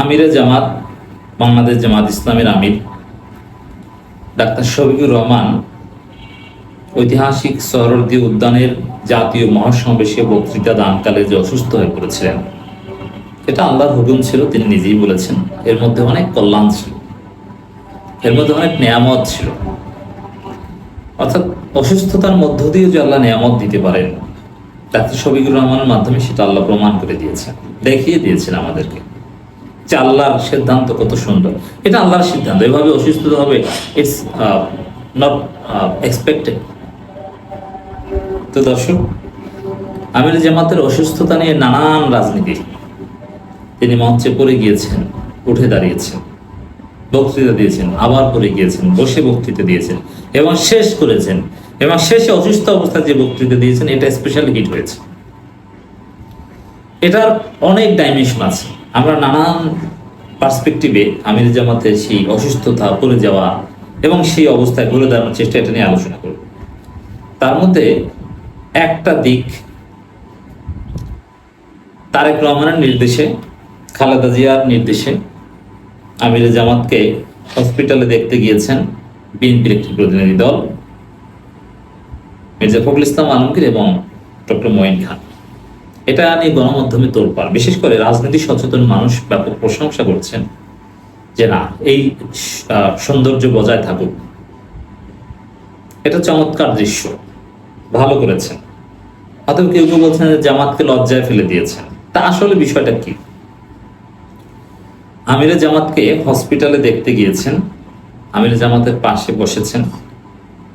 আমিরে জামাত, বাংলাদেশ জামাত ইসলামের আমির। ডাক্তার শফিকুর রহমান ঐতিহাসিক সহরদি উদ্যানের জাতীয় মহাসমাবেশে বক্তৃতা দানকালে যে অসুস্থ হয়ে পড়েছিলেন, এটা আল্লাহর হুকুম ছিল, তিনি নিজেই বলেছেন, এর মধ্যে অনেক কল্যাণ ছিল, এর মধ্যে অনেক নেয়ামত ছিল। অর্থাৎ অসুস্থতার মধ্য দিয়ে যে আল্লাহ নেয়ামত দিতে পারেন, ডাক্তার শফিকুর রহমানের মাধ্যমে সেটা আল্লাহ প্রমাণ করে দিয়েছেন, দেখিয়ে দিয়েছেন আমাদেরকে। যে আল্লাহর সিদ্ধান্ত কত সুন্দর। এটা আল্লাহর সিদ্ধান্ত, এভাবে অসুস্থ হবে ইটস নট এক্সপেক্টেড তো দর্শক আমির জামাতের অসুস্থতা নিয়ে নানান রাজনীতি। তিনি মঞ্চে পড়ে গিয়েছেন, উঠে দাঁড়িয়েছেন, বক্তৃতা দিয়েছেন, আবার পড়ে গিয়েছেন, বসে বক্তৃতা দিয়েছেন, এবং শেষ করেছেন, এবং শেষে অসুস্থ অবস্থায় যে বক্তৃতা দিয়েছেন, এটা স্পেশাল হিট হয়েছে। এটার অনেক ডাইমেনশন আছে। আমরা নানান পার্সপেক্টিভে আমির জামাতের সেই অসুস্থতা, পড়ে যাওয়া এবং সেই অবস্থায় ঘুরে দাঁড়ানোর চেষ্টা এটা নিয়ে আলোচনা করব। তার মধ্যে একটা দিক তারেক রহমানের নির্দেশে, খালেদা জিয়ার নির্দেশে আমির জামাতকে হসপিটালে দেখতে গিয়েছেন বিএনপির একটি প্রতিনিধি দল, মির্জা ফখরুল ইসলাম আলমগীর এবং ডক্টর মঈন খান। এটা নিয়ে গণমাধ্যমে তোলপাড়। বিশেষ করে রাজনীতি সচেতন মানুষ ব্যাপক প্রশংসা করছেন যে না, এই সৌন্দর্য বজায় থাকুক। এটা চমৎকার দৃশ্য। ভালো করেছেন। অথবা কেউ কেউ বলছেন যে জামাতকে লজ্জায় ফেলে দিয়েছেন। তা আসলে বিষয়টা কি? আমিরে জামাতকে হসপিটালে দেখতে গিয়েছেন। আমিরে জামাতের পাশে বসেছেন।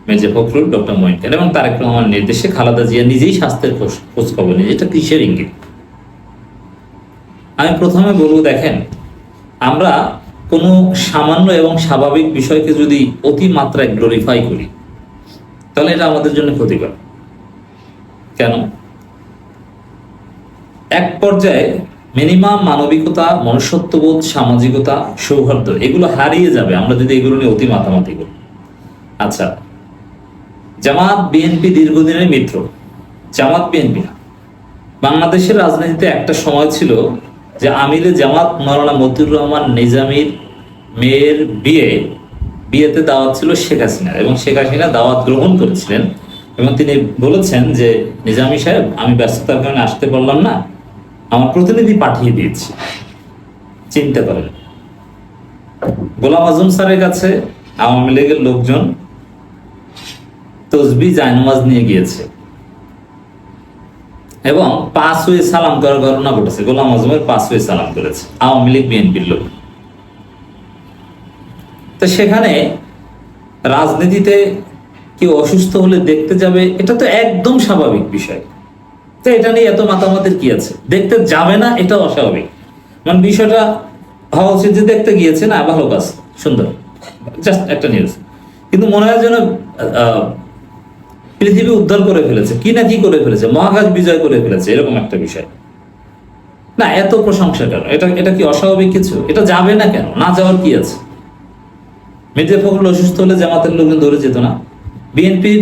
মির্জা ফখরুল, ডক্টর খান এবং তারেক রহমান নির্দেশে খালেদা জিয়া নিজেই স্বাস্থ্যের খোঁজ- খবর নিয়ে এটা কিসের ইঙ্গিত? আমি প্রথমে বলব, দেখেন, আমরা কোনো সামান্য এবং স্বাভাবিক বিষয়কে যদি অতি মাত্রায় গ্লোরিফাই করি, তাহলে এটা আমাদের জন্য ক্ষতিকর। কেন? এক পর্যায়ে মিনিমাম মানবিকতা, মনুষ্যত্ববোধ, সামাজিকতা, সৌহার্দ্য, এগুলো হারিয়ে যাবে। আমরা যদি এগুলো নিয়ে অতি মাতামাতি করি। আচ্ছা জামাত, বিএনপি দীর্ঘদিনের মিত্র। জামাত, বিএনপি না। বাংলাদেশের রাজনীতিতে একটা সময় ছিল যে আমিরে জামাত মৌলানা মতিউর রহমান নিজামীর মেয়ের বিয়ে, বিয়েতে দাওয়াত ছিল শেখ হাসিনা এবং শেখ হাসিনা দাওয়াত গ্রহণ করেছিলেন এবং তিনি বলেছেন যে, নিজামী সাহেব, আমি ব্যস্ততার কারণে আসতে পারলাম না। আমার প্রতিনিধি পাঠিয়ে দিয়েছি। চিন্তা করেন। গোলাম আজম স্যারের কাছে আওয়ামী লীগের লোকজন তসবি জায়নামাজ নিয়ে গিয়েছে। এবং পাঁচ হয়ে সালাম করার ঘটনা ঘটেছে। গোলাম আজমের পাঁচ হয়ে সালাম করেছে, আওয়ামী লীগ বিএনপির লোক। তো সেখানে রাজনীতিতে কেউ অসুস্থ হলে দেখতে যাবে, এটা তো একদম স্বাভাবিক বিষয়। তো এটা নিয়ে এত মাতামাতির কি আছে? দেখতে যাবে না, এটা অস্বাভাবিক। মানে বিষয়টা হওয়া উচিত যে দেখতে গিয়েছে, না, ভালো কাজ, সুন্দর। জাস্ট একটা নিউজ কিন্তু মনে হয় যেন পৃথিবী উদ্ধার করে ফেলেছে। কি না কি করে ফেলেছে? মহাকাশ বিজয় করে ফেলেছে, এরকম একটা বিষয়। না, এত প্রশংসা কেন? এটা এটা কি অস্বাভাবিক কিছু? এটা যাবে না কেন? না যাওয়ার কি আছে? মির্জা ফখরুল অসুস্থ হলে জামাতের লোকজন ধরে যেত না? বিএনপির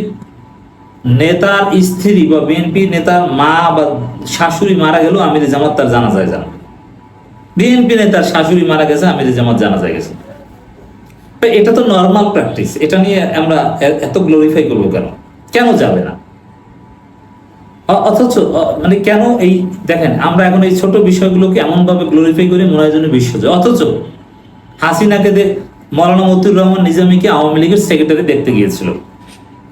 নেতার স্ত্রী বা বিএনপি নেতার মা বা শাশুড়ি মারা গেল আমির জামাত তার জানা যায় জানা। বিএনপি নেতার শাশুড়ি মারা গেছে, আমির জামাত জানা যায় গেছে। এটা তো নর্মাল প্র্যাকটিস এটা নিয়ে আমরা এত গ্লোরিফাই করব কেন? কেন যাবে না? অথচ মানে কেন এই, দেখেন, আমরা এখন এই ছোট বিষয়গুলোকে এমন ভাবে গ্লোরিফাই করি, মনে হয় যেন বিশ্বজয়। অথচ, হাসিনাকে মৌলানা মতিউর রহমান নিজামীকে আওয়ামী লীগের সেক্রেটারি দেখতে গিয়েছিল।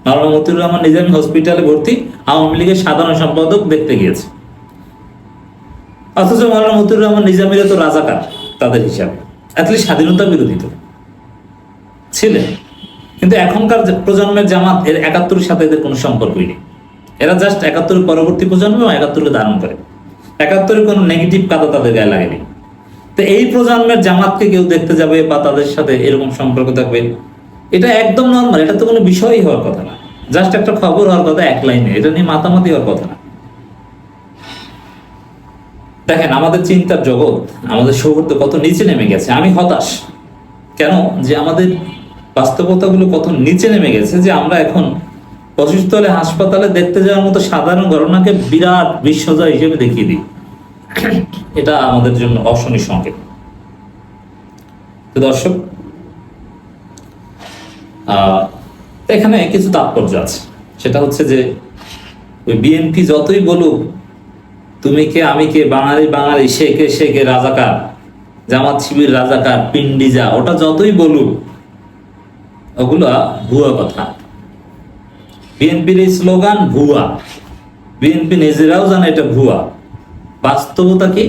মৌলানা মতিউর রহমান নিজামী হসপিটালে ভর্তি, আওয়ামী লীগের সাধারণ সম্পাদক দেখতে গিয়েছে। অথচ মৌলানা মতিউর রহমান নিজামীরা তো রাজাকার, তাদের হিসাবে। অ্যাটলিস্ট স্বাধীনতা বিরোধী তো। ছিলেন। কিন্তু এখনকার প্রজন্মের জামাত, এর একাত্তরের সাথে এদের কোনো সম্পর্কই নেই। এরা জাস্ট একাত্তরের পরবর্তী প্রজন্ম এবং একাত্তরকে ধারণ করে। একাত্তরের কোনো নেগেটিভ কাদা তাদের গায়ে লাগেনি। তো এই প্রজন্মের জামাতকে কেউ দেখতে যাবে বা তাদের সাথে এরকম সম্পর্ক থাকবে, এটা একদম নর্মাল এটা তো কোনো বিষয়ই হওয়ার কথা না। জাস্ট একটা খবর হওয়ার কথা, এক লাইনে, এটা নিয়ে মাতামাতি হওয়ার কথা না। দেখেন, আমাদের চিন্তার জগৎ, আমাদের সৌহৃদ্য কত নিচে নেমে গেছে। আমি হতাশ। কেন? যে আমাদের বাস্তবতাগুলো কত নিচে নেমে গেছে যে আমরা এখন অসুস্থ হলে হাসপাতালে দেখতে যাওয়ার মতো সাধারণ ঘটনাকে বিরাট বিশ্বজয় হিসেবে দেখিয়ে দিই। এটা আমাদের জন্য অশনি সংকেত। তো দর্শক এখানে কিছু তাৎপর্য আছে। সেটা হচ্ছে যে ওই বিএনপি যতই বলুক, তুমি কে, আমি কে, বাঙালি বাঙালি, সে কে সে কে, রাজাকার, জামাত শিবির, রাজাকার, পিন্ডিজা, ওটা যতই বলুক ওগুলা ভুয়া কথা। বিএনপির স্লোগান ভুয়া। বিএনপি নিজেরাও জানে এটা ভুয়া। বাস্তবতা কি?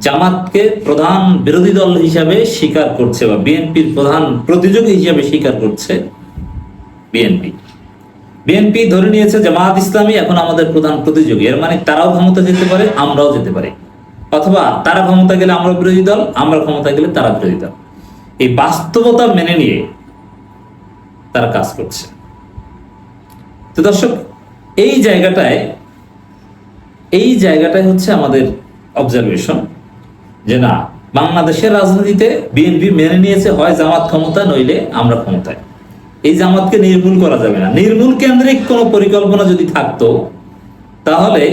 জামাতকে প্রধান বিরোধী দল হিসাবে স্বীকার করছে বা বিএনপির প্রধান প্রতিযোগী হিসাবে স্বীকার করছে বিএনপি। বিএনপি ধরে নিয়েছে জামাত ইসলামী এখন আমাদের প্রধান প্রতিযোগী। এর মানে তারাও ক্ষমতা যেতে পারে, আমরাও যেতে পারি। অথবা তারা ক্ষমতা গেলে আমরা বিরোধী দল, আমরা ক্ষমতা গেলে তারা বিরোধী দল। এই বাস্তবতা মেনে নিয়ে তারা কাজ করছে। তো দর্শক, এই জায়গাটায় এই জায়গাটায় হচ্ছে আমাদের অবজারভেশন যে না, বাংলাদেশের রাজনীতিতে বিএনপি মেনে নিয়েছে, হয় জামাত ক্ষমতা নইলে আমরা ক্ষমতায়। এই জামাতকে নির্মূল করা যাবে না। নির্মূল কেন্দ্রিক কোনো পরিকল্পনা যদি থাকতো, তাহলে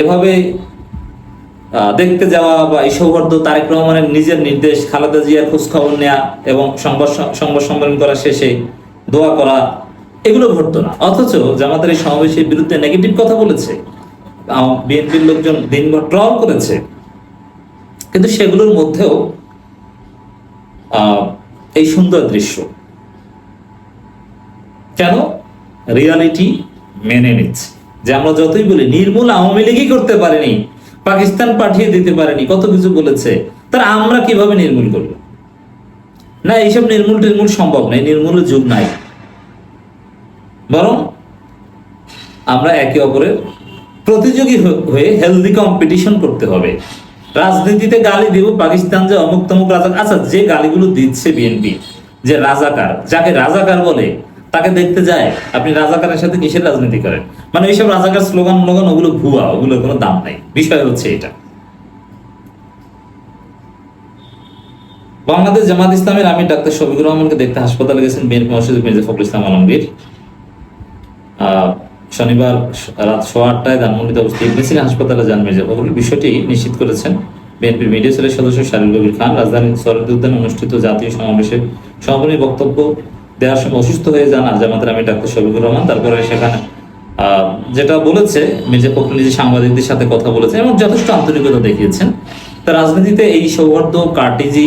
এভাবে দেখতে যাওয়া বা এই সৌহার্দ্য তারেক রহমানের নিজের নির্দেশ, খালেদা জিয়ার খোঁজ খবর নেওয়া এবং সংবাদ সংবাদ সম্মেলন করা শেষে দোয়া করা, এগুলো ঘটতো না। অথচ জামাতের এই সমাবেশের বিরুদ্ধে নেগেটিভ কথা বলেছে। বিএনপির লোকজন দিনভর ট্রল করেছে। কিন্তু সেগুলোর মধ্যেও এই সুন্দর দৃশ্য। কেন? রিয়ালিটি মেনে নিচ্ছে। যে আমরা যতই বলি, নির্মূল আওয়ামী লীগই করতে পারেনি। পাকিস্তান পাঠিয়ে দিতে পারেনি, কত কিছু বলেছে, তার আমরা কীভাবে নির্মূল করব? না, এইসব নির্মূল টির্মূল সম্ভব নয় নির্মূলের যুগ নাই। বরং আমরা একে অপরের প্রতিযোগী হয়ে হেলদি কম্পিটিশন করতে হবে। রাজনীতিতে গালি দিব, পাকিস্তান যে অমুক তমুক রাজা আচ্ছা যে গালিগুলো দিচ্ছে বিএনপি, যে রাজাকার, যাকে রাজাকার বলে তাকে দেখতে যায়, আপনি রাজাকারের সাথে কিসের রাজনীতি করেন? মানে এইসব রাজাকার স্লোগান স্লোগান ওগুলো ভুয়া ওগুলোর কোনো দাম নাই। বিষয় হচ্ছে এটা। বাংলাদেশ জামাত ইসলামের আমি ডাক্তার শফিকুর রহমানকে দেখতে হাসপাতালে গেছেন বিএনপি মসজিদ মির্জা ফখরুল ইসলাম আলমগীর। শনিবার রাত সোয়া আটটায় ধানমন্ডিতে অবস্থিত ইবনেসিনা হাসপাতালে যান মির্জা ফখরুল। বিষয়টি নিশ্চিত করেছেন বিএনপির মিডিয়া সেলের সদস্য শারিল কবির খান। রাজধানীর সরদ উদ্যানে অনুষ্ঠিত জাতীয় সমাবেশে সমাপনী বক্তব্য দেওয়ার সময় অসুস্থ হয়ে যান আর জামাতের আমি ডাক্তার শফিকুর রহমান। তারপরে সেখানে যেটা বলেছে, মির্জা ফখরুল নিজে সাংবাদিকদের সাথে কথা বলেছেন এবং যথেষ্ট আন্তরিকতা দেখিয়েছেন। তা রাজনীতিতে এই সৌহার্দ্য কার্টিজি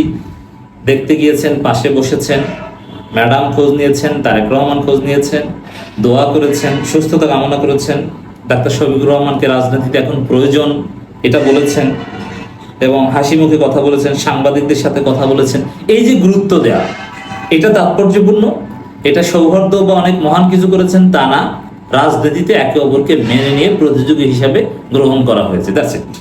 দেখতে গিয়েছেন, পাশে বসেছেন, ম্যাডাম খোঁজ নিয়েছেন, তারেক রহমান খোঁজ নিয়েছেন, দোয়া করেছেন, সুস্থতা কামনা করেছেন। ডাক্তার শফিকুর রহমানকে রাজনীতিতে এখন প্রয়োজন, এটা বলেছেন এবং হাসি মুখে কথা বলেছেন, সাংবাদিকদের সাথে কথা বলেছেন। এই যে গুরুত্ব দেয়া এটা তাৎপর্যপূর্ণ, এটা সৌহার্দ্য বা অনেক মহান কিছু করেছেন তা না। রাজনীতিতে একে অপরকে মেনে নিয়ে প্রতিযোগী হিসাবে গ্রহণ করা হয়েছে দ্যাটস ইট